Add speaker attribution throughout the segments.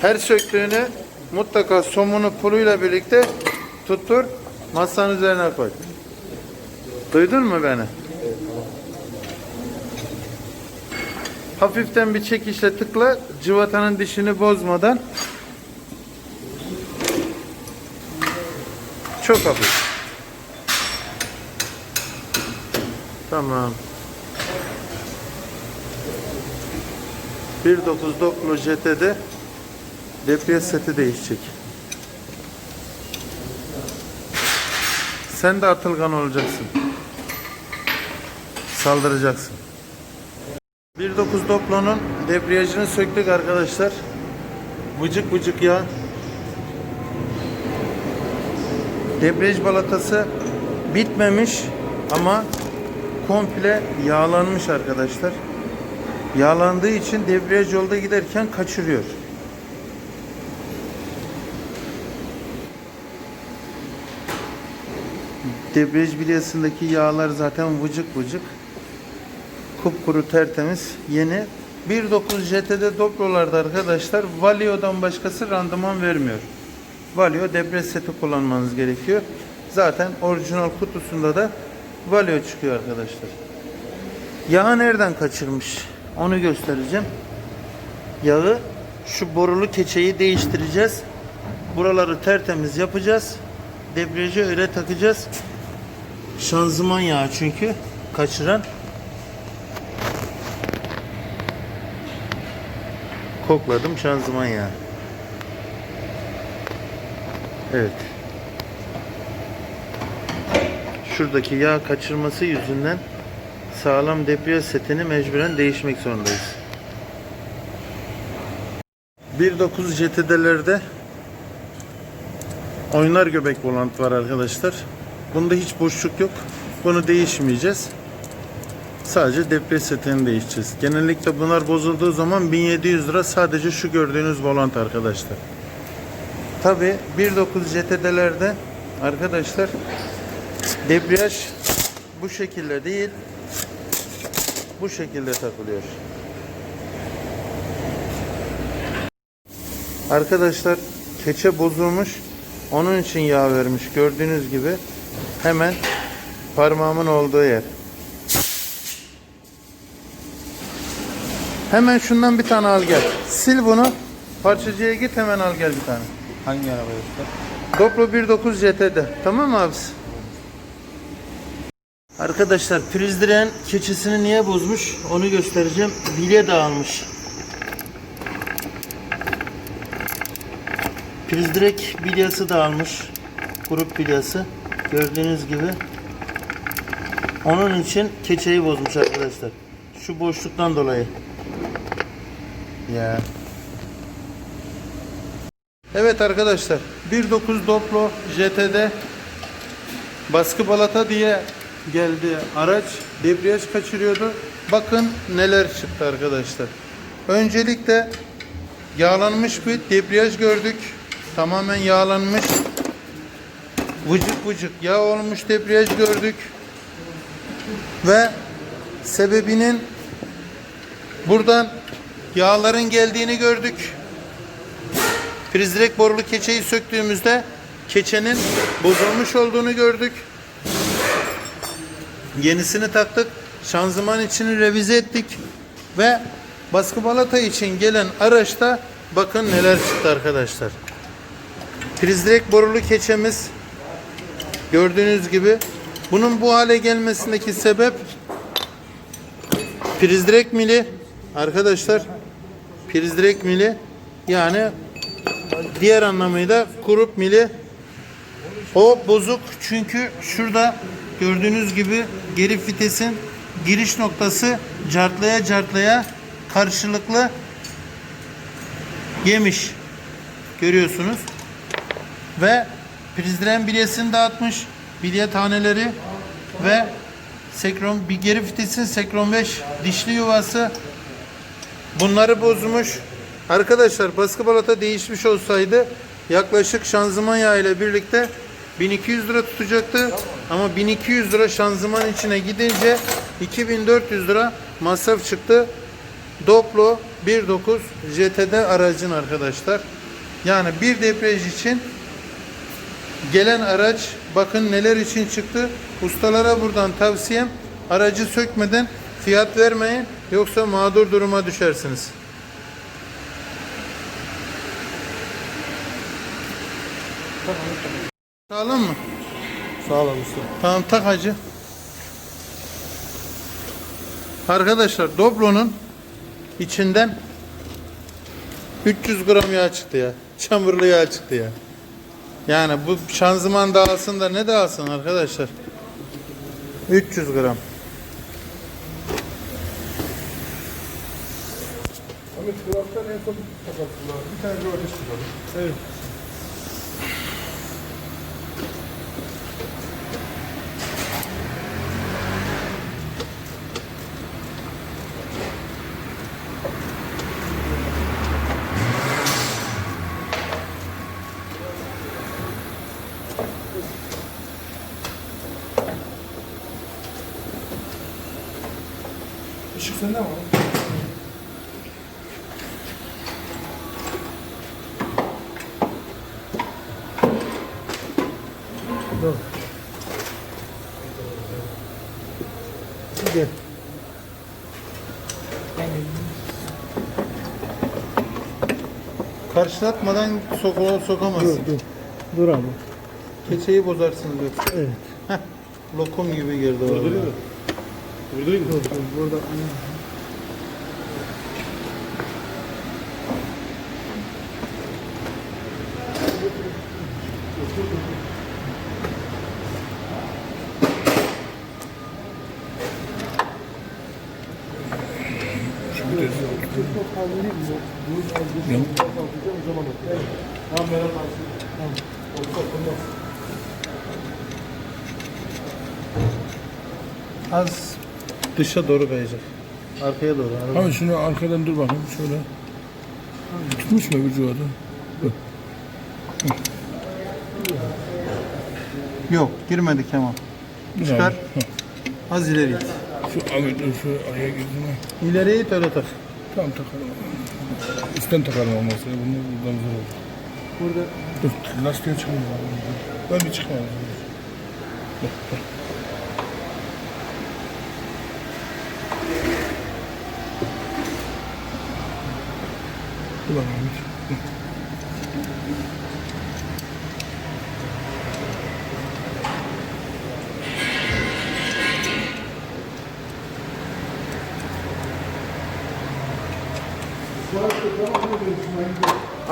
Speaker 1: Her söktüğünü mutlaka somunu puluyla birlikte tuttur. Masanın üzerine koy. Duydun mu beni? Hafiften bir çekişle tıkla cıvatanın dişini bozmadan. Çok hafif. Tamam. 1.9 Doklo JT'de debriyaj seti değişecek. Sen de atılgan olacaksın. Saldıracaksın. 1.9 Doplo'nun debriyajını söktük arkadaşlar. Vıcık vıcık yağ. Debriyaj balatası bitmemiş ama komple yağlanmış arkadaşlar. Yağlandığı için debriyaj yolda giderken kaçırıyor. Debriyaj bilyasındaki yağlar zaten vıcık vıcık. Kupkuru tertemiz yeni. 1.9 JT'de Doblo'larda arkadaşlar Valio'dan başkası randıman vermiyor. Valio debriyaj seti kullanmanız gerekiyor. Zaten orijinal kutusunda da Valio çıkıyor arkadaşlar. Yağı nereden kaçırmış? Onu göstereceğim. Yağı şu borulu keçeyi değiştireceğiz. Buraları tertemiz yapacağız. Debriyajı öyle takacağız. Şanzıman yağı çünkü kaçıran. Kokladım şanzıman yağı. Evet. Şuradaki yağ kaçırması yüzünden sağlam debriyaj setini mecburen değişmek zorundayız. 1.9 JTD'lerde oynar göbek volant var arkadaşlar. Bunda hiç boşluk yok. Bunu değişmeyeceğiz. Sadece debriyaj setini değişeceğiz. Genellikle bunlar bozulduğu zaman 1700 lira sadece şu gördüğünüz volant arkadaşlar. Tabi 1.9 JTD'lerde arkadaşlar debriyaj bu şekilde değil bu şekilde takılıyor. Arkadaşlar keçe bozulmuş. Onun için yağ vermiş. Gördüğünüz gibi hemen parmağımın olduğu yer. Hemen şundan bir tane al gel. Sil bunu. Parçacıya git hemen al gel bir tane.
Speaker 2: Hangi araba usta?
Speaker 1: Doblo 1.9 JT'de. Tamam mı abisi? Arkadaşlar priz direğin keçesini niye bozmuş onu göstereceğim. Bilye dağılmış. Priz direk bilyası dağılmış. Grup bilyası. Gördüğünüz gibi. Onun için keçeyi bozmuş arkadaşlar. Şu boşluktan dolayı. Ya. Evet arkadaşlar 1.9 Doplo JT'de baskı balata diye geldi araç debriyaj kaçırıyordu. Bakın neler çıktı arkadaşlar. Öncelikle yağlanmış bir debriyaj gördük. Tamamen yağlanmış. Vıcık vıcık yağ olmuş debriyaj gördük. Ve sebebinin buradan yağların geldiğini gördük. Priz direk borulu keçeyi söktüğümüzde keçenin bozulmuş olduğunu gördük. Yenisini taktık. Şanzıman içini revize ettik. Ve baskı balata için gelen araçta bakın neler çıktı arkadaşlar. Priz direk borulu keçemiz gördüğünüz gibi bunun bu hale gelmesindeki sebep priz direk mili arkadaşlar priz direk mili yani diğer anlamıyla kurup mili. O bozuk çünkü şurada gördüğünüz gibi geri vitesin giriş noktası cartlaya cartlaya karşılıklı yemiş. Görüyorsunuz. Ve prizdiren bilyesini dağıtmış. Bilye taneleri ve sekron bir geri vitesin sekron 5 dişli yuvası. Bunları bozmuş arkadaşlar baskı balata değişmiş olsaydı yaklaşık şanzıman yağı ile birlikte 1200 lira tutacaktı. Ama 1200 lira şanzıman içine gidince 2400 lira masraf çıktı. Doblo 1.9 JTD aracın arkadaşlar. Yani bir debriyaj için gelen araç bakın neler için çıktı. Ustalara buradan tavsiyem aracı sökmeden fiyat vermeyin yoksa mağdur duruma düşersiniz. Sağlam mı?
Speaker 2: Sağlam usta.
Speaker 1: Tamam tak hacı. Arkadaşlar Doblo'nun içinden 300 gram yağ çıktı ya. Çamurlu yağ çıktı ya. Yani bu şanzıman dağılsın da ne dağılsın arkadaşlar? 300 gram.
Speaker 2: Ahmet kulaktan en son takarsınlar. Bir tane bir ateş kullanın. Evet. Dur. Gel.
Speaker 1: Karşılatmadan soka sokamazsın.
Speaker 2: dur. Dur abi.
Speaker 1: Keçeyi bozarsınız yoksa.
Speaker 2: Evet.
Speaker 1: Heh, lokum gibi girdi orada.
Speaker 2: Buradayım mı? Buradayım mı? Dur dur burada.
Speaker 1: Az dışa doğru kayacak. Arkaya doğru. araba.
Speaker 3: Abi şunu arkadan dur bakayım şöyle. Tutmuş mu vücudu?
Speaker 1: Yok girmedi Kemal. Çıkar. Az ileri it.
Speaker 3: Şu abi şu araya ha.
Speaker 1: İleriye it öyle tak.
Speaker 3: Tamam takalım. Üstten takalım olmazsa. Bunu buradan zor olur.
Speaker 1: Burada
Speaker 3: Dur lastiğe çıkmıyor. Ben bir çıkmam. Dur, dur. Dur bakalım.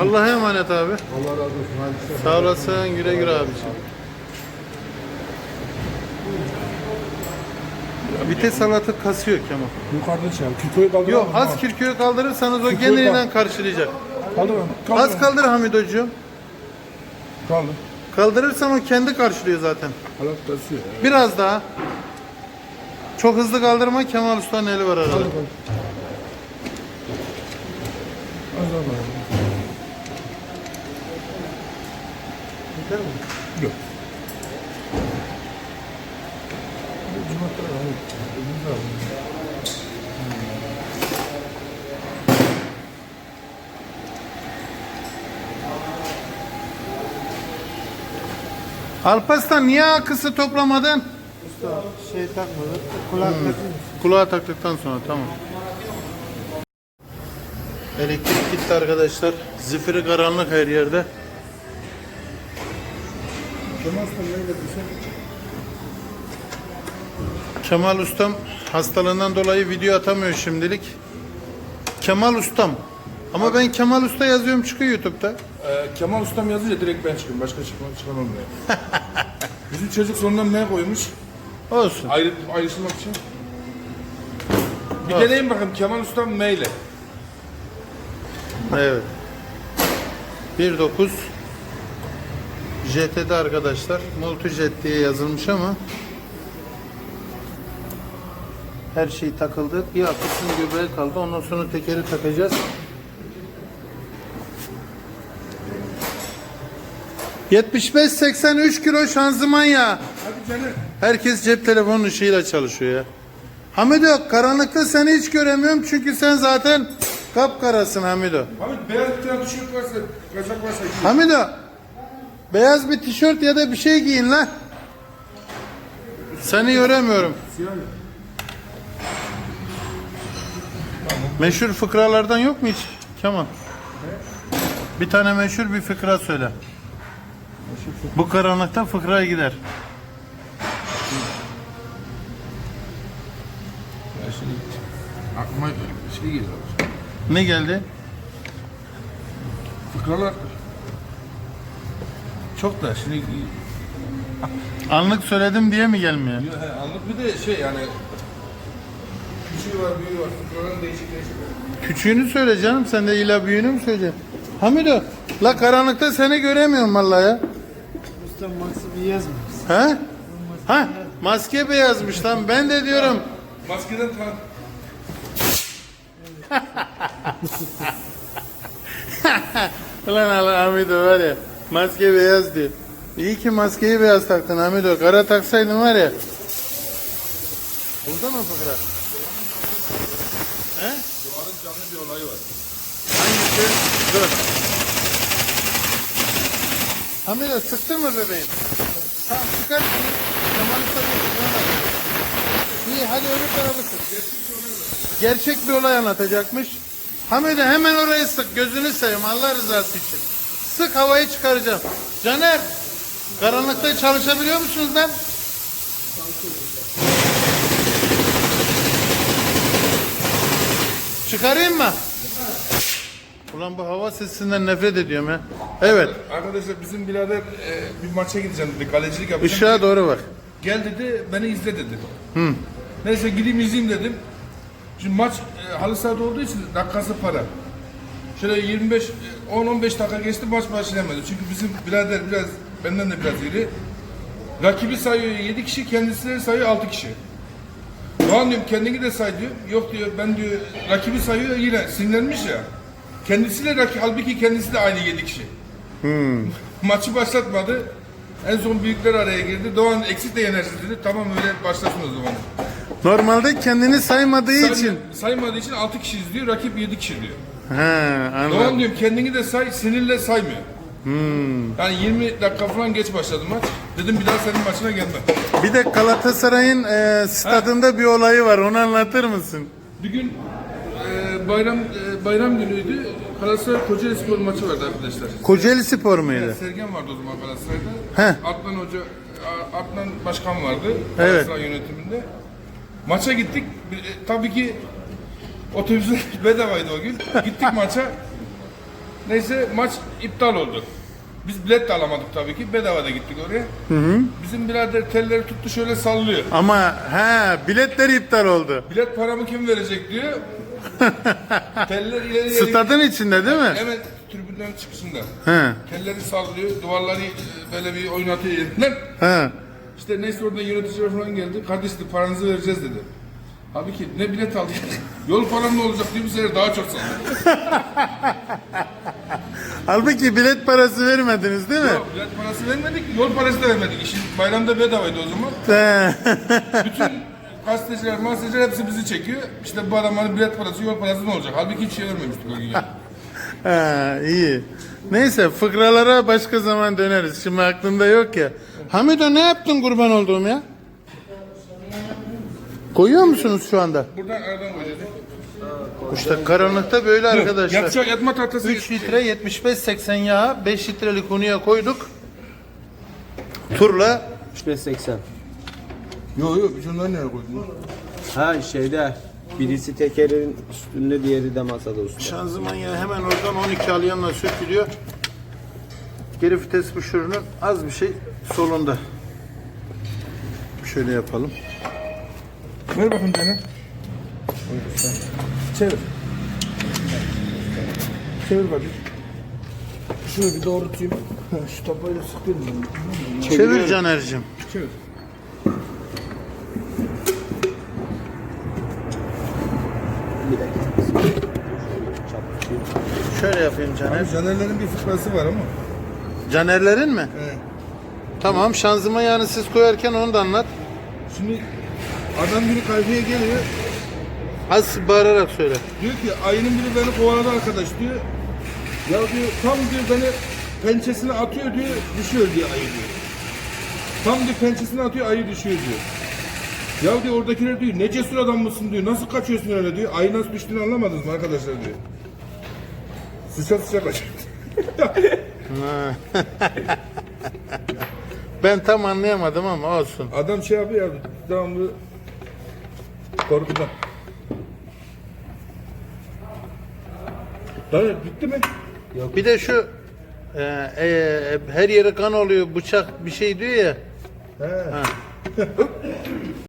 Speaker 1: Allah'a emanet abi.
Speaker 2: Allah razı olsun. Hadi.
Speaker 1: Sağ olasın. Güle güle abiciğim. Vites halatı kasıyor Kemal.
Speaker 3: Yukarıda çal. Kikoyu kaldır.
Speaker 1: Yok az kirküğü kaldırırsanız o geneliyle karşılayacak.
Speaker 3: Kaldır? Kaldır.
Speaker 1: Az kaldır Hamidocuğum.
Speaker 3: Kaldır.
Speaker 1: Kaldırırsan o kendi karşılıyor zaten.
Speaker 3: Halat basıyor.
Speaker 1: Biraz daha. Çok hızlı kaldırma Kemal Usta'nın eli var arada.
Speaker 3: Az daha Yok.
Speaker 1: Alparslan niye akısı toplamadın?
Speaker 2: Şey takmadı. Kulak takayım.
Speaker 1: Kulağa taktıktan sonra tamam. Elektrik gitti arkadaşlar. Zifiri karanlık her yerde.
Speaker 2: Kemal düşer?
Speaker 1: Kemal Ustam hastalığından dolayı video atamıyor şimdilik. Kemal Ustam. Ama ben Kemal Usta yazıyorum çıkıyor YouTube'da.
Speaker 3: Ee, Kemal Ustam yazınca direkt ben çıkıyorum. Başka çıkmam, çıkamam buraya. Bizim çocuk sonundan ne koymuş?
Speaker 1: Olsun.
Speaker 3: Ayrı, ayrıştırmak için. Bir
Speaker 1: Olsun.
Speaker 3: deneyin bakayım Kemal Ustam meyle.
Speaker 1: Evet. 1.9 JT'de arkadaşlar. Multijet diye yazılmış ama her şey takıldı. Bir akısın göbeği kaldı. Ondan sonra tekeri takacağız. 75-83 kilo şanzıman ya.
Speaker 3: Hadi canım.
Speaker 1: Herkes cep telefonun ışığıyla çalışıyor ya. Hamido karanlıkta seni hiç göremiyorum çünkü sen zaten kapkarasın Hamido.
Speaker 3: Abi beyaz bir tane tişört varsa, kazak varsa.
Speaker 1: Hamido beyaz bir tişört ya da bir şey giyin lan. Seni göremiyorum. Meşhur fıkralardan yok mu hiç Kemal? Bir tane meşhur bir fıkra söyle. Bu karanlıkta fıkra gider.
Speaker 3: Ya şimdi aklıma şey geliyor.
Speaker 1: Ne geldi?
Speaker 3: Fıkralar çok da şimdi
Speaker 1: Anlık söyledim diye mi gelmiyor?
Speaker 3: Yo, he, anlık bir de şey yani küçüğü var, büyüğü var. Fıkraların değişik değişik.
Speaker 1: Küçüğünü söyle canım sen de illa büyüğünü mü söyleyeceksin? Hamido la karanlıkta seni göremiyorum vallahi ya.
Speaker 2: Usta maksı bir yazmıyor.
Speaker 1: He? Ha maske beyazmış lan ben de diyorum.
Speaker 3: Maskeden tan
Speaker 1: Ulan Allah Hamido var ya maske beyaz diyor. İyi ki maskeyi beyaz taktın Hamido. Kara taksaydın var ya. Burada mı fıkra? He?
Speaker 3: Duvarın canlı bir olayı var.
Speaker 1: Hangisi? Dur. Hamido sıktın mı bebeğim? Tamam çıkar. Zamanı tabii. İyi hadi öbür tarafı sık. Gerçek bir olay anlatacakmış. Hamido hemen orayı sık. Gözünü seveyim Allah rızası için. Sık havayı çıkaracağım. Caner. Karanlıkta çalışabiliyor musunuz lan? Çıkarayım mı? Ulan bu hava sesinden nefret ediyorum ya. Evet.
Speaker 3: Arkadaşlar bizim birader e, bir maça gideceğim dedi. Kalecilik yapacağım.
Speaker 1: Işığa doğru bak.
Speaker 3: Gel dedi, beni izle dedi. Neyse gideyim izleyeyim dedim. Şimdi maç e, halı sahada olduğu için dakikası para. Şöyle 25, e, 10-15 dakika geçti maç başlayamadı. Çünkü bizim birader biraz, benden de biraz iri. Rakibi sayıyor 7 kişi, kendisi de sayıyor 6 kişi. Doğan diyorum kendini de say diyor. Yok diyor ben diyor rakibi sayıyor yine sinirlenmiş ya. Kendisiyle rakip, halbuki kendisi de aynı 7 kişi. Maçı başlatmadı. En son büyükler araya girdi. Doğan eksik de yenersiz dedi. Tamam öyle başlasın o zaman.
Speaker 1: Normalde kendini saymadığı
Speaker 3: Say-
Speaker 1: için.
Speaker 3: Saymadığı için 6 kişiyiz diyor. Rakip 7 kişi diyor.
Speaker 1: He,
Speaker 3: Doğan diyorum kendini de say, sinirle saymıyor. Yani 20 dakika falan geç başladı maç. Dedim bir daha senin maçına gelmem.
Speaker 1: Bir de Galatasaray'ın e, stadında bir olayı var. Onu anlatır mısın?
Speaker 3: Bir gün e, bayram e, bayram günüydü. Galatasaray Kocaeli Spor maçı vardı arkadaşlar.
Speaker 1: Kocaeli Spor muydu?
Speaker 3: Sergen vardı o zaman Galatasaray'da.
Speaker 1: Heh.
Speaker 3: Adnan Hoca, A- Adnan Başkan vardı
Speaker 1: Evet.
Speaker 3: Galatasaray yönetiminde. Maça gittik. Bir- e, tabii ki otobüsler bedavaydı o gün. Gittik maça. Neyse maç iptal oldu. Biz bilet de alamadık tabii ki. Bedava da gittik oraya. Bizim birader telleri tuttu şöyle sallıyor.
Speaker 1: Ama he biletler iptal oldu.
Speaker 3: Bilet paramı kim verecek diyor. Teller ileri ileri.
Speaker 1: Stadın içinde değil mi?
Speaker 3: Hemen tribünden çıkışında.
Speaker 1: He.
Speaker 3: Telleri sallıyor, duvarları e, böyle bir oynatıyor. Lan!
Speaker 1: He.
Speaker 3: İşte neyse orada yöneticiler falan geldi. Kardeş paranızı vereceğiz dedi. Abi ki ne bilet aldık. Yol param ne olacak diye bir sefer daha çok sandım.
Speaker 1: Halbuki bilet parası vermediniz değil mi?
Speaker 3: Yok, bilet parası vermedik, yol parası da vermedik. İşin bayramda bedavaydı o zaman. Bütün gazeteciler, gazeteciler hepsi bizi çekiyor. İşte bu adamların bilet parası, yol parası ne olacak? Halbuki hiç şey vermemiştik o gün yani.
Speaker 1: Ha, iyi. Neyse fıkralara başka zaman döneriz. Şimdi aklımda yok ya. Hamido ne yaptın kurban olduğum ya? Koyuyor musunuz şu anda?
Speaker 3: Buradan aradan koyacağız.
Speaker 1: İşte karanlıkta böyle arkadaşlar.
Speaker 3: Yatacak yatma tahtası.
Speaker 1: 3 litre 75-80 yağ 5 litrelik unuya koyduk. Turla
Speaker 4: 3580.
Speaker 3: Yok yok, şunları nereye koydun?
Speaker 4: Ha şeyde birisi tekerin üstünde diğeri de masada usta.
Speaker 1: şanzıman yağı hemen oradan 12 alyanla sökülüyor. Geri vites büşürünün az bir şey solunda. Şöyle yapalım.
Speaker 3: Ver bakayım canım. Çevir. Çevir bakayım. Şunu bir doğrultayım. Şu tapayla sıkayım mı?
Speaker 1: Çevir Caner'cim.
Speaker 3: Çevir.
Speaker 4: Bir dakika.
Speaker 1: Şöyle yapayım Caner.
Speaker 3: Canerlerin bir fıkrası var ama.
Speaker 1: Canerlerin mi?
Speaker 3: He.
Speaker 1: Tamam şanzıman yani siz koyarken onu da anlat.
Speaker 3: Şimdi adam biri kayfaya geliyor.
Speaker 1: Az bağırarak söyle.
Speaker 3: Diyor ki ayının biri beni kovaladı arkadaş diyor. Ya diyor tam diyor beni pençesine atıyor diyor düşüyor diyor ayı diyor. Tam diyor pençesine atıyor ayı düşüyor diyor. Ya diyor oradakiler diyor ne cesur adam mısın diyor. Nasıl kaçıyorsun öyle diyor. Ayı nasıl düştüğünü anlamadınız mı arkadaşlar diyor. Sıçra sıçra kaçıyor.
Speaker 1: Ben tam anlayamadım ama olsun.
Speaker 3: Adam şey yapıyor ya devamlı korkudan. Dayı bitti mi?
Speaker 1: Bir de şu e, e, her yere kan oluyor bıçak bir şey diyor ya.
Speaker 3: He.
Speaker 1: Ha.